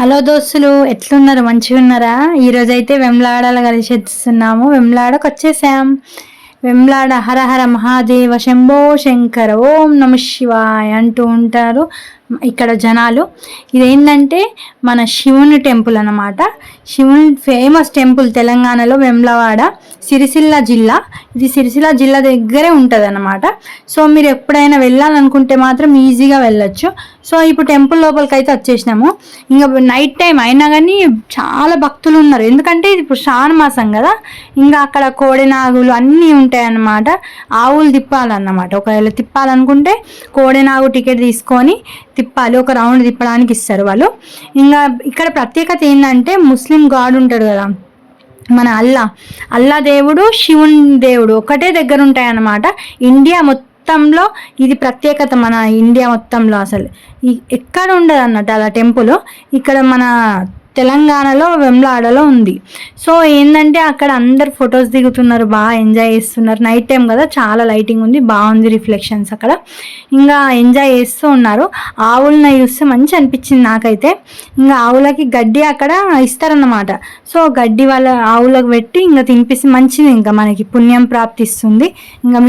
Hello దోస్తులు ఎట్లున్నారు? మంచిగా ఉన్నారా ఈరోజు అయితే వెమ్లాడలో కలిసి వచ్చిస్తున్నాము వెమ్లాడకు వచ్చేసాం వెమ్లాడ హరహర మహాదేవ శంభో శంకర ఓం నమ శివాయ అంటూ ఉంటారు ఇక్కడ జనాలు. ఇదేంటంటే మన శివుని టెంపుల్ అన్నమాట. శివుని ఫేమస్ టెంపుల్ తెలంగాణలో వెమ్లవాడ. సిరిసిల్ల జిల్లా. ఇది సిరిసిల్ల జిల్లా దగ్గరే ఉంటుంది అనమాట సో మీరు ఎప్పుడైనా వెళ్ళాలనుకుంటే మాత్రం ఈజీగా వెళ్ళొచ్చు. సో ఇప్పుడు టెంపుల్ లోపలికి అయితే వచ్చేసినాము. ఇంకా నైట్ టైం అయినా కానీ చాలా భక్తులు ఉన్నారు. ఎందుకంటే ఇది ఇప్పుడు శ్రావణ మాసం కదా. ఇంకా అక్కడ కోడెనాగులు అన్నీ ఉంటాయన్నమాట. ఆవులు తిప్పాలన్నమాట. ఒకవేళ తిప్పాలనుకుంటే కోడెనాగు టికెట్ తీసుకొని తిప్పాలి. ఒక రౌండ్ తిప్పడానికి ఇస్తారు వాళ్ళు. ఇంకా ఇక్కడ ప్రత్యేకత ఏంటంటే ముస్లిం గాడ్ ఉంటాడు కదా. మన అల్లా. అల్లా దేవుడు శివుని దేవుడు ఒకటే దగ్గర ఉంటాయన్నమాట ఇండియా మొత్తంలో ఇది ప్రత్యేకత మన ఇండియా మొత్తంలో అసలు. ఈ- ఎక్కడ ఉండదు అన్నట్టు అలా టెంపుల్. ఇక్కడ మన తెలంగాణలో వెమ్లాడలో ఉంది. సో ఏంటంటే అక్కడ అందరు ఫొటోస్ దిగుతున్నారు బాగా ఎంజాయ్ చేస్తున్నారు. నైట్ టైం కదా చాలా లైటింగ్ ఉంది బాగుంది రిఫ్లెక్షన్స్ అక్కడ. ఇంకా ఎంజాయ్ చేస్తూ ఉన్నారు. ఆవులను చూస్తే మంచి అనిపించింది నాకైతే. ఇంకా ఆవులకి గడ్డి అక్కడ ఇస్తారన్నమాట. సో గడ్డి వాళ్ళ ఆవులకు పెట్టి ఇంకా తినిపిస్తే మంచిది ఇంకా మనకి పుణ్యం ప్రాప్తిస్తుంది. ఇంకా మీ